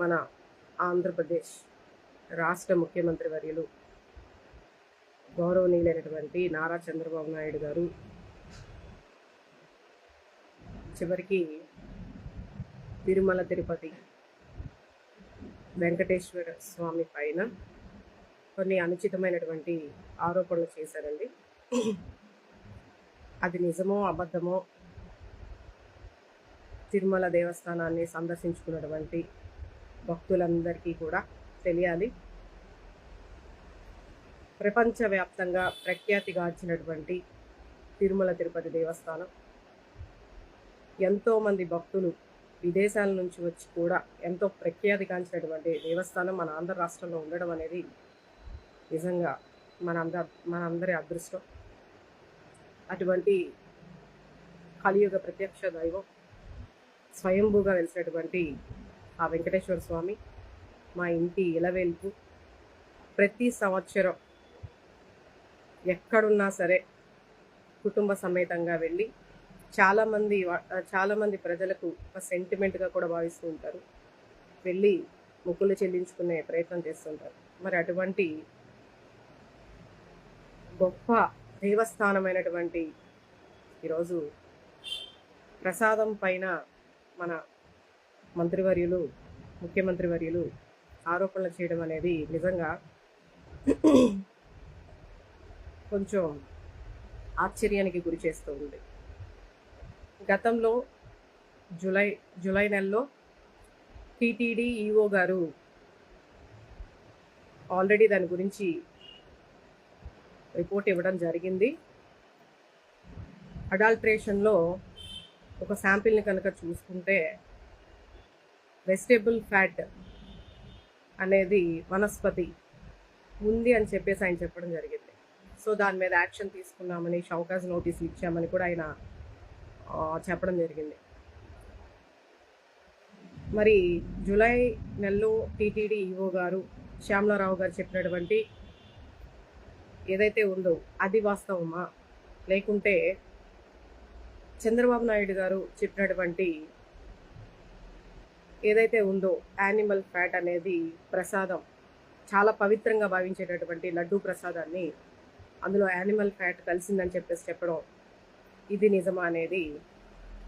మన ఆంధ్రప్రదేశ్ రాష్ట్ర ముఖ్యమంత్రి వర్యులు గౌరవనీయులైనటువంటి నారా చంద్రబాబు నాయుడు గారు. చివరికి తిరుమల తిరుపతి వెంకటేశ్వర స్వామి పైన కొన్ని అనుచితమైనటువంటి ఆరోపణలు చేశారండి. అది నిజమో అబద్ధమో తిరుమల దేవస్థానాన్ని సందర్శించుకున్నటువంటి భక్తులందరికీ కూడా తెలియాలి. ప్రపంచవ్యాప్తంగా ప్రఖ్యాతిగాంచినటువంటి తిరుమల తిరుపతి దేవస్థానం. ఎంతోమంది భక్తులు విదేశాల నుంచి వచ్చి కూడా ఎంతో ప్రఖ్యాతిగాంచినటువంటి దేవస్థానం మన ఆంధ్ర రాష్ట్రంలో ఉండడం అనేది నిజంగా మన అంద మన అందరి అదృష్టం. అటువంటి కలియుగ ప్రత్యక్ష దైవం స్వయంభూగా వెలిసినటువంటి ఆ వెంకటేశ్వర స్వామి మా ఇంటి ఇలవేల్పు. ప్రతి సంవత్సరం ఎక్కడున్నా సరే కుటుంబ సమేతంగా వెళ్ళి చాలామంది చాలామంది ప్రజలకు ఒక సెంటిమెంట్గా కూడా భావిస్తూ ఉంటారు. వెళ్ళి మొక్కులు చెల్లించుకునే ప్రయత్నం చేస్తుంటారు. మరి అటువంటి గొప్ప దేవస్థానమైనటువంటి ఈరోజు ప్రసాదం పైన మన మంత్రివర్యులు ముఖ్యమంత్రి వర్యులు ఆరోపణలు చేయడం అనేది నిజంగా కొంచెం ఆశ్చర్యానికి గురి చేస్తూ ఉంది గతంలో జూలై జూలై నెలలో టీటీడీ ఈఓ గారు ఆల్రెడీ దాని గురించి రిపోర్ట్ ఇవ్వడం జరిగింది. అడాల్ట్రేషన్లో ఒక శాంపిల్ని కనుక చూసుకుంటే వెజిటేబుల్ ఫ్యాట్ అనేది వనస్పతి ఉంది అని చెప్పేసి ఆయన చెప్పడం జరిగింది. సో దాని మీద యాక్షన్ తీసుకున్నామని షౌకాజ్ నోటీసులు ఇచ్చామని కూడా ఆయన చెప్పడం జరిగింది. మరి జూలై నెలలో టీటీడీ ఈఓ గారు శ్యామలారావు గారు చెప్పినటువంటి ఏదైతే ఉందో అది వాస్తవమా? లేకుంటే చంద్రబాబు నాయుడు గారు చెప్పినటువంటి ఏదైతే ఉందో యానిమల్ ఫ్యాట్ అనేది ప్రసాదం చాలా పవిత్రంగా భావించేటటువంటి లడ్డూ ప్రసాదాన్ని అందులో యానిమల్ ఫ్యాట్ కలిసిందని చెప్పేసి చెప్పడం ఇది నిజమా అనేది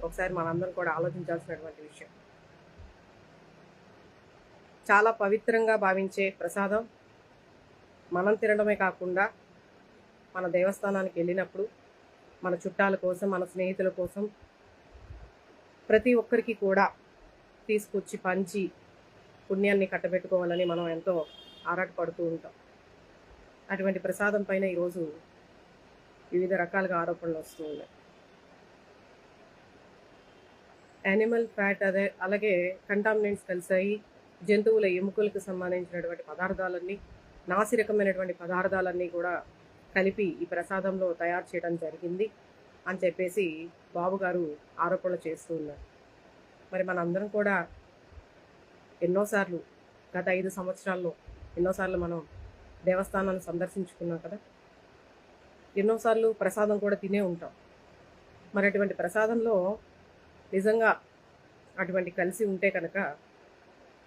ఒకసారి మనందరం కూడా ఆలోచించాల్సినటువంటి విషయం. చాలా పవిత్రంగా భావించే ప్రసాదం మనం తినడమే కాకుండా మన దేవస్థానానికి వెళ్ళినప్పుడు మన చుట్టాల కోసం మన స్నేహితుల కోసం ప్రతి ఒక్కరికి కూడా తీసుకొచ్చి పంచి పుణ్యాన్ని కట్టబెట్టుకోవాలని మనం ఎంతో ఆరాటపడుతూ ఉంటాం. అటువంటి ప్రసాదం పైన ఈరోజు వివిధ రకాలుగా ఆరోపణలు వస్తూ ఉన్నాయి. యానిమల్ ఫ్యాట్ అదే అలాగే కంటామినెంట్స్ కలిసాయి జంతువుల ఎముకలకు సంబంధించినటువంటి పదార్థాలన్నీ నాసిరకమైనటువంటి పదార్థాలన్నీ కూడా కలిపి ఈ ప్రసాదంలో తయారు చేయడం జరిగింది అని చెప్పేసి బాబుగారు ఆరోపణలు చేస్తూ ఉన్నారు. మరి మనందరం కూడా ఎన్నోసార్లు గత ఐదు సంవత్సరాల్లో ఎన్నోసార్లు మనం దేవస్థానాన్ని సందర్శించుకున్నాం కదా? ఎన్నోసార్లు ప్రసాదం కూడా తినే ఉంటాం. మరి అటువంటి ప్రసాదంలో నిజంగా అటువంటి కలిసి ఉంటే కనుక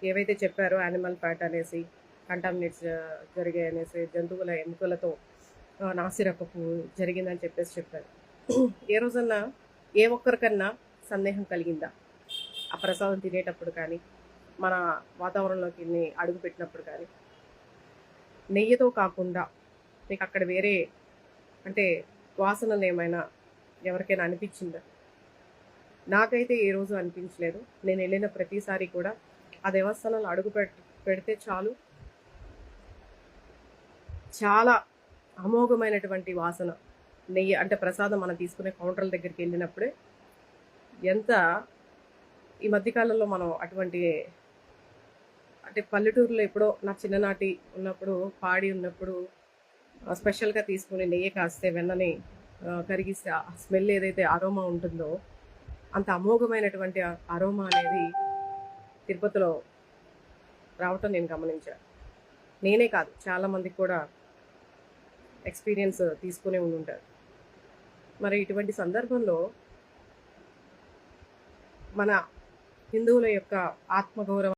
ఏవైతే చెప్పారో యానిమల్ ఫ్యాట్ అనేసి కంటామినేట్స్ జరిగాయి అనేసి జంతువుల ఎముకలతో నాసిరకపు జరిగిందని చెప్పేసి చెప్పారు. ఏ రోజన్నా ఏ ఒక్కరికన్నా సందేహం కలిగిందా? ఆ ప్రసాదం తినేటప్పుడు కానీ మన వాతావరణంలోకి వెళ్ళి అడుగు పెట్టినప్పుడు కానీ నెయ్యితో కాకుండా మీకు అక్కడ వేరే అంటే వాసనలు ఏమైనా ఎవరికైనా అనిపించిందా? నాకైతే ఏ రోజు అనిపించలేదు. నేను వెళ్ళిన ప్రతిసారి కూడా ఆ దేవస్థానంలో అడుగు పెడితే చాలు. చాలా అమోఘమైనటువంటి వాసన. నెయ్యి అంటే ప్రసాదం మనం తీసుకునే కౌంటర్ల దగ్గరికి వెళ్ళినప్పుడే ఎంత ఈ మధ్యకాలంలో మనం అటువంటి అంటే పల్లెటూరులో ఎప్పుడో నా చిన్ననాటి ఉన్నప్పుడు పాడి ఉన్నప్పుడు స్పెషల్గా తీసుకుని నెయ్యి కాస్తే వెన్నని కరిగిస్తే ఆ స్మెల్ ఏదైతే అరోమా ఉంటుందో అంత అమోఘమైనటువంటి అరోమా అనేది తిరుపతిలో రావటం నేను గమనించాను నేనే కాదు చాలామందికి కూడా ఎక్స్పీరియన్స్ తీసుకునే ఉంటారు. మరి ఇటువంటి సందర్భంలో మన హిందువుల యొక్క ఆత్మగౌరవం